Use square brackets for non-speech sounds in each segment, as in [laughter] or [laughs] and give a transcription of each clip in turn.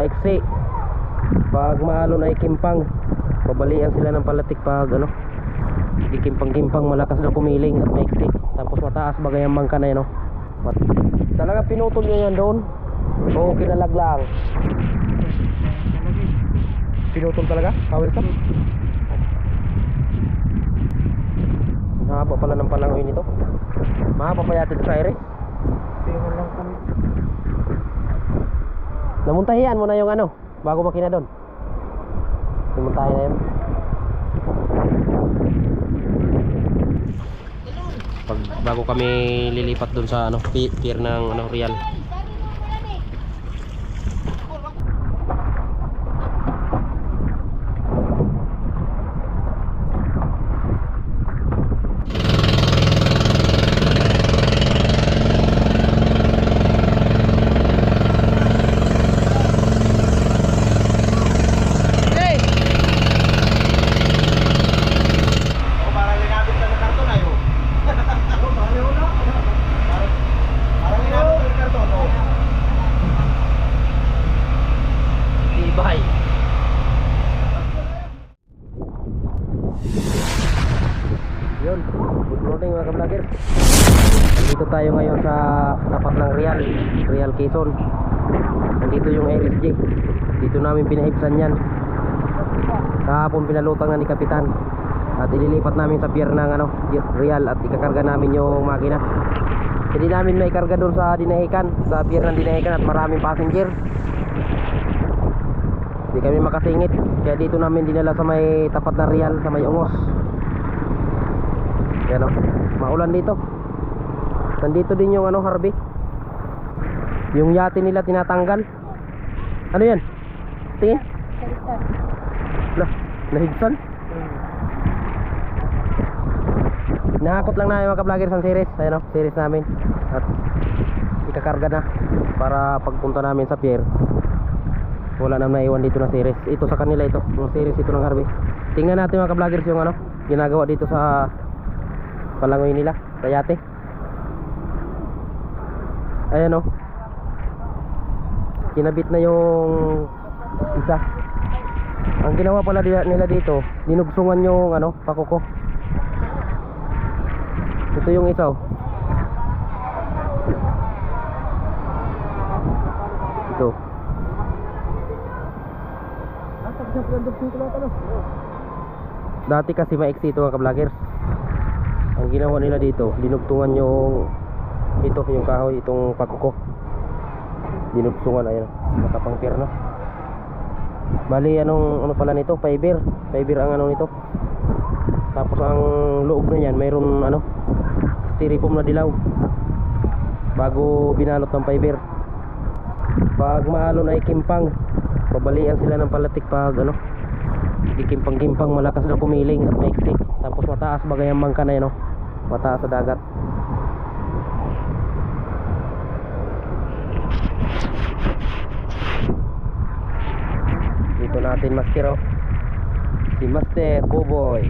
maiksi. Pag maalon ay kimpang. Babalian sila ng palatik pag ano. Di kimpang-kimpang malakas na kumiling at maiksi. Tapos mataas bagay ang bangka na yun. No? Mat- Talaga pinutol nyo yan doon? Oo, kinalaglang. Pinutol talaga? Power stop? Mahaba pala ng palangoy nito. Mahaba pa yata sa ere. Tingnan lang kami. Namuntahian mo na yung ano, bago makina doon. Namuntahin na yun. Pag bago kami lilipat doon sa ano, pi- pier ng ano, Real. O, parang linabit ka ng karton ayo. Ano, parang yun na. Parang- Parang linabit ka ng karton, o. Tibay. Yun, good morning mga ka-vlogger. Nandito tayo ngayon sa tapat ng Real, Real Quezon. Nandito yung RSG. Dito namin pinaibsan yan. Kahapon pinalutang na ni Kapitan. At ililipat namin sa pier ng ano, Real at ikakarga namin yung makina. Hindi namin maikarga doon sa Dinahican, sa pier ng Dinahican at maraming passenger. Hindi kami makasingit. Kaya dito namin dinala sa may tapat na Real, sa may Ungos. Yan o. Maulan dito. Nandito din yung ano, Harvey. Yung yate nila tinatanggal. Ano yan? Tingin? Lah, nahigsan? Nakakot lang na yung mga ka-vlogger sa series. Ayan o, series namin. At ikakarga na para pagpunta namin sa pier wala nang naiwan dito na series ito sa kanila ito yung series ito ng Harvey tingnan natin mga ka-vloggers yung ano ginagawa dito sa palangoy nila. Sa yate ayan o kinabit na yung isa. Ang ginawa pala nila dito dinugsungan yung ano pakuko ito yung isa oh. ito. Dati kasi maiksi ito mga ka-vloggers. Ang ginawa nila dito, dinugtungan yung ito yung kahoy, itong pakuko. Dinugtungan ayun, matapang pier no. Bali anong ano pala nito, fiber. Fiber ang ano nito. Tapos ang loob na yan, mayroon ano, styrofoam na dilaw. Bago binalot ng fiber. Pag maalon ay kimpang, babalian sila ng palatik pag ano, di kimpang-kimpang malakas na kumiling at maiksi. Tapos mataas bagay ang bangka na yun, no? Mataas sa dagat. Dito natin master oh. Si Master Boboy.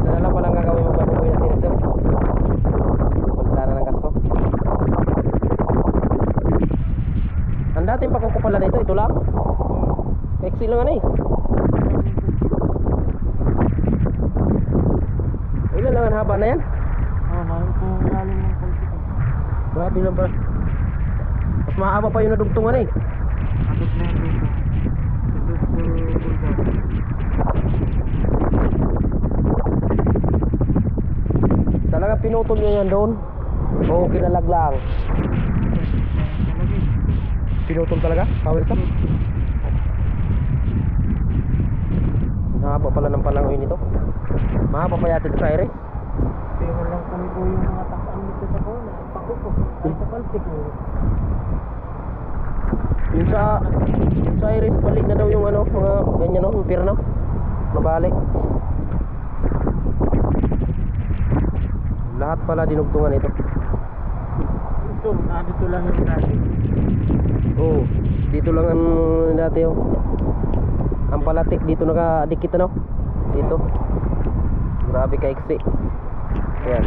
Isa na lang palang gagawin mo ba Boboy na doon? Punta na ng gasto. Ang dating pagkukupala nito, ito lang. Exil lang ano eh. Ilan lang ang haba na yan? Oh, narin ko lalim ng konti. Grabe lang ba? Mas mahaba pa yung nadugtungan eh. Abot na yun dito. Dito sa bulgar. Talaga pinutol nyo yan doon? Oo, kinalaglang. Pinutol talaga? Power stop? Mahaba pala ng palangoy nito. Mahaba pa yata sa ere. Tingnan lang kami po yung mga takpan dito sa bola. Pakuko. Ay, sa paltik mo. Yung sa yung sa iris balik na daw yung ano, mga ganyan no, yung pirna. Nabalik. Lahat pala dinugtungan ito. Ito, ah, dito lang yung dati. Oo. Dito lang ang dati oh. Ang palatik dito nakadikit ano? Dito. Grabe ka iksi. Ayan.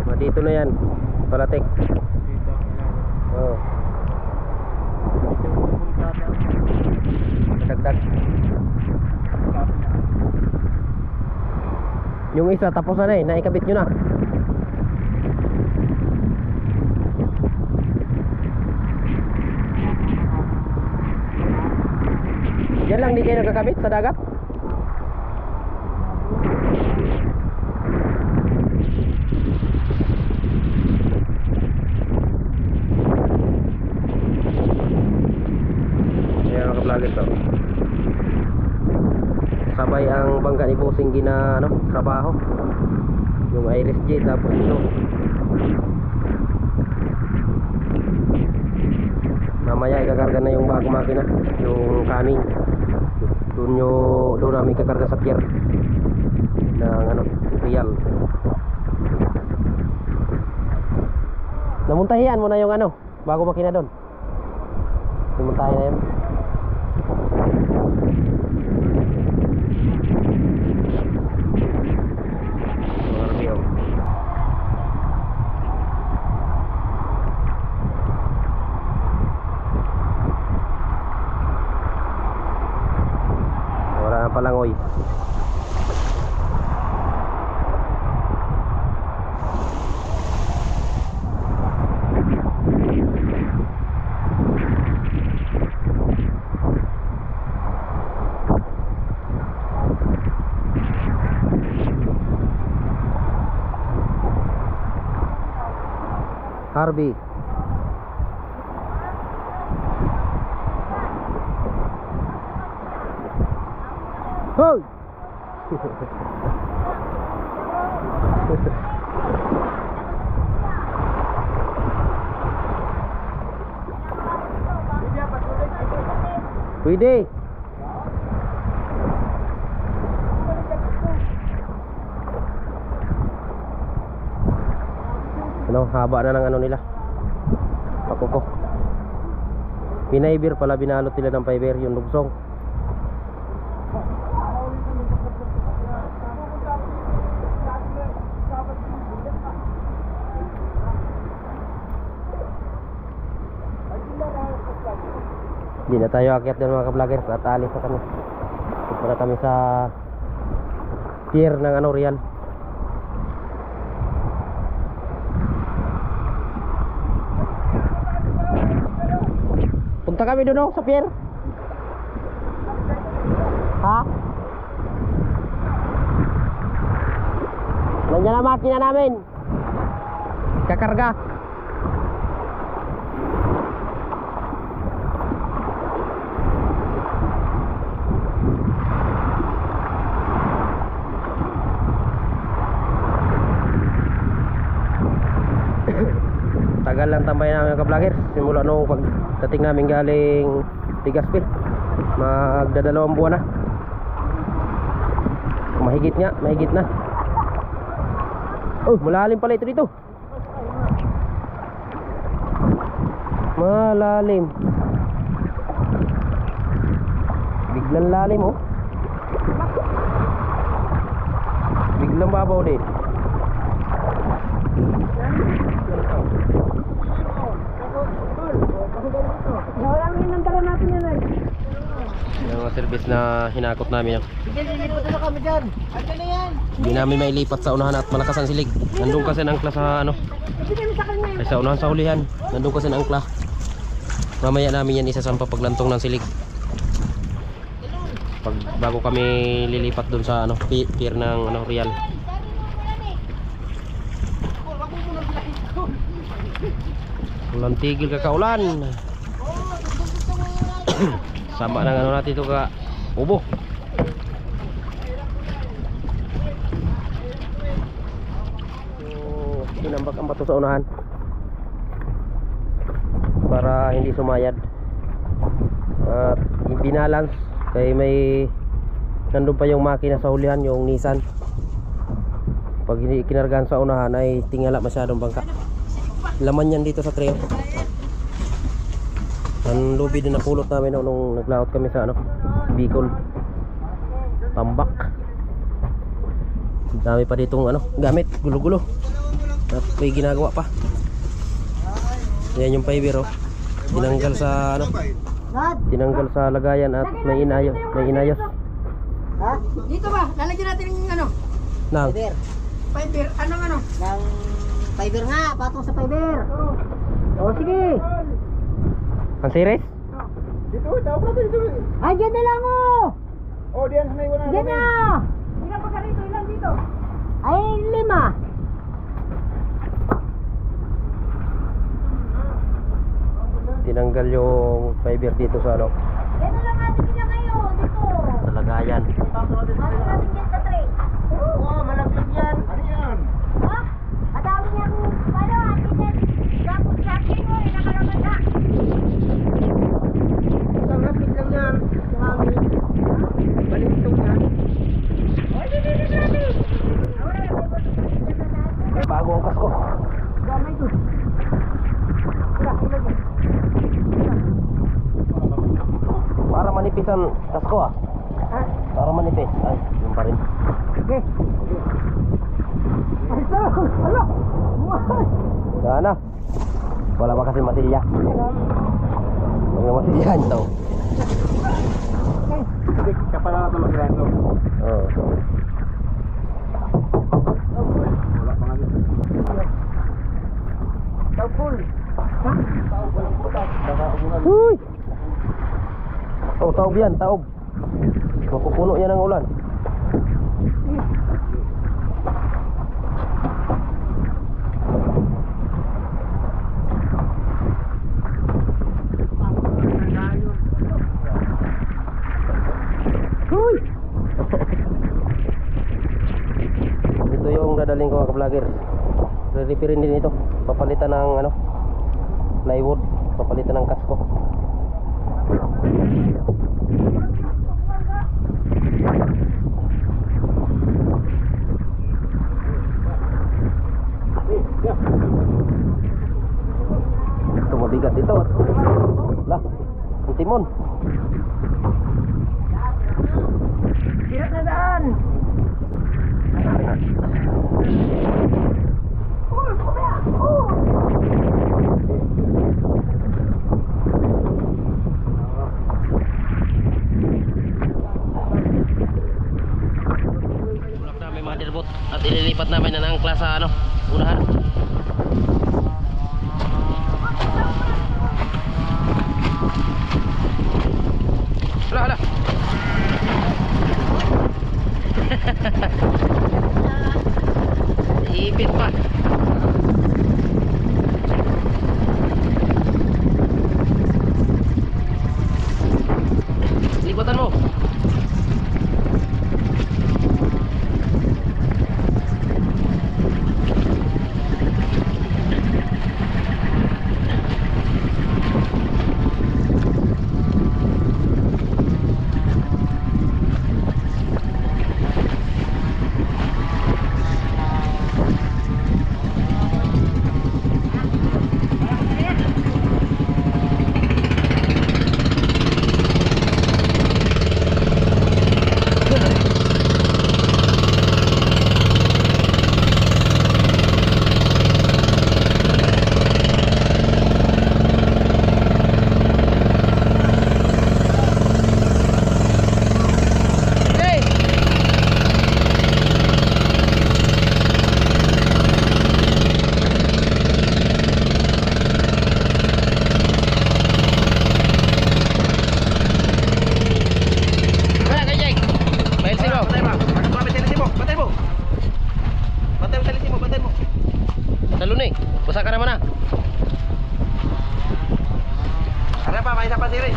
So, dito na yan. Parating. Dito ang. Oo. Dito Yung isa tapos na eh. Naikabit nyo na. Yan lang, di kayo nagkakabit sa dagat? Bossing gina ano, trabaho. Yung Iris J tapos ito. Mamaya ikakarga na yung bagong makina, yung kaning. Doon nyo, doon namin kakarga sa pier ng ano, real. Namuntahian mo na yung ano, bago makina doon. Pumuntahin na yun. الغربي هوي Quý đi Ano, haba na ng ano nila. Pakuko. Pinaibir pala binalot nila ng fiber yung lugsong. Hindi na tayo akyat din mga ka-vlogger at alis na kami. Punta na kami sa pier ng ano real. Punta kami doon oh, sa pier. Ha? Nandiyan na makina namin. Kakarga. Tagal lang tambay namin mga ka-vlogger Simula nung pagdating namin galing Tigaspil. Magdadalawang buwan na. Mahigit nga, mahigit na. Oh, malalim pala ito dito. Malalim. Biglang lalim oh. Biglang babaw din Walang inantara natin yan eh. Yung mga service na hinakot namin. Yan. Hindi namin mailipat sa unahan at malakas ang silig. Nandun kasi ng angkla sa ano, ay sa unahan sa hulihan. Nandun kasi ng angkla. Mamaya namin yan isasampa paglantong ng silig. Pag bago kami lilipat dun sa ano, pi- pier ng ano, Real. Ulan tigil kakaulan. [coughs] [coughs] Sama ng ano natin ito ka ubo. So, tinambak ang bato sa unahan para hindi sumayad at binalance kay may nandun pa yung makina sa hulihan yung Nissan. Pag kinargahan sa unahan ay tingala masyadong bangka laman yan dito sa trail ang lobby din napulot namin no, nung naglaot kami sa ano Bicol tambak Ang dami pa ditong ano gamit gulo-gulo at may ginagawa pa yan yung fiber oh tinanggal sa ano tinanggal sa lagayan at may inayos may inayos ha? Dito ba? Lalagyan natin yung ano? Nang. Fiber. Fiber? Anong ano? Ng fiber nga, patong sa fiber. O sige. Ang series? Dito, tawag natin dito. Ay, dyan na lang oh. Oh, diyan sa may wala. Dyan na. Ilan pa ka rito? Ilan dito? Ay, lima. Tinanggal yung fiber dito sa ano, na lang natin nila kayo. Dito. sa lagayan. Ano natin sa tray? Oh, malapit yan. Ano yan? Ha? Madami niyang palo. Atin na. Tapos sa akin mo. eh, Nakalaman na. Isang rapid lang yan. Mahangin. Balintong yan. O, dito, dito, dito. Ahora, dito. Bago ang kasko. Gamay to. Wala, ilan yan? Para manipis ang kasko ah. Ha? Para manipis. Ay, yun pa rin. Okay. Ay, ito. Alo. Buhay. Sana. Wala pa kasi matilya. Huwag na matilyahan to. Okay. Sige, kapalangat na mag-rento. Oo. Wala pa nga dito. Taupul. Ha? Uy! Oh, taob yan, taob. Mapupuno yan ng ulan. Uy! [laughs] Ito yung dadaling ko mga vlogger. Re-repairin din ito. Papalitan ng ano, plywood. Papalitan ng kasko. Ito mabigat ito. Lah, ang timon. Sirat na daan. At ililipat namin na ng klasa ano, unahan. Hala, hala. Ipit pa. Lipatan mo. Hey! Wala kay Jake. Bail sino? Patay mo. Patay mo. Patay mo. Patay mo. Patay mo. Patay mo. Patay mo. Talo ni. Basa ka naman ah. Ano pa? May isa pa siri.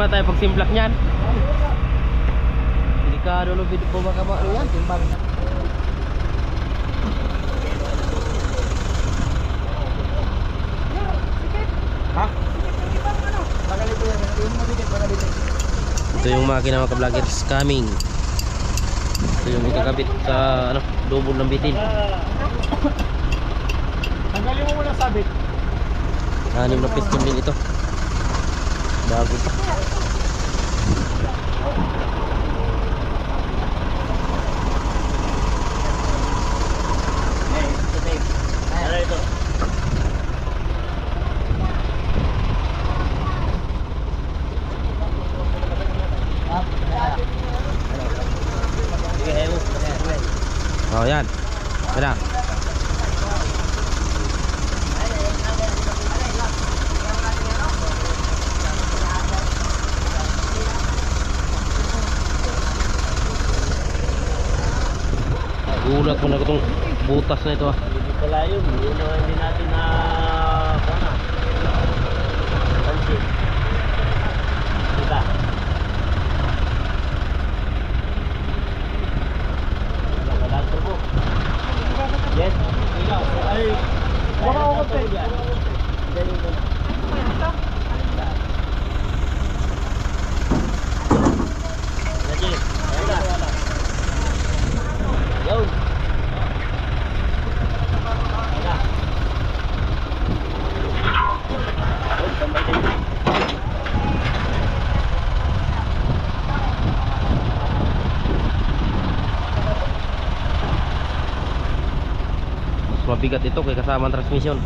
Nga tayo pag simplak niyan. Delikado lo bid po baka ano yan, timbang. Ha? Ito yung makina mga ka-vloggers coming. Ito yung ikakabit sa ano, double ng bitin. Tanggalin mo muna sabit. Anim na piston din ito. Bago. Ano ito? Oh, yan. Tara. Gulat ko na itong butas na ito ah. Hindi pala yun. Yun ang hindi natin na... Kona. Pansin. Diba? Wala, wala ang turbo. Yes. Ay. Wala ako konti. Dali ko na. Lagi. Ayun na. Yo. Ayun na. Oh, tambay din. Mas mabigat ito kay kasama ang transmission.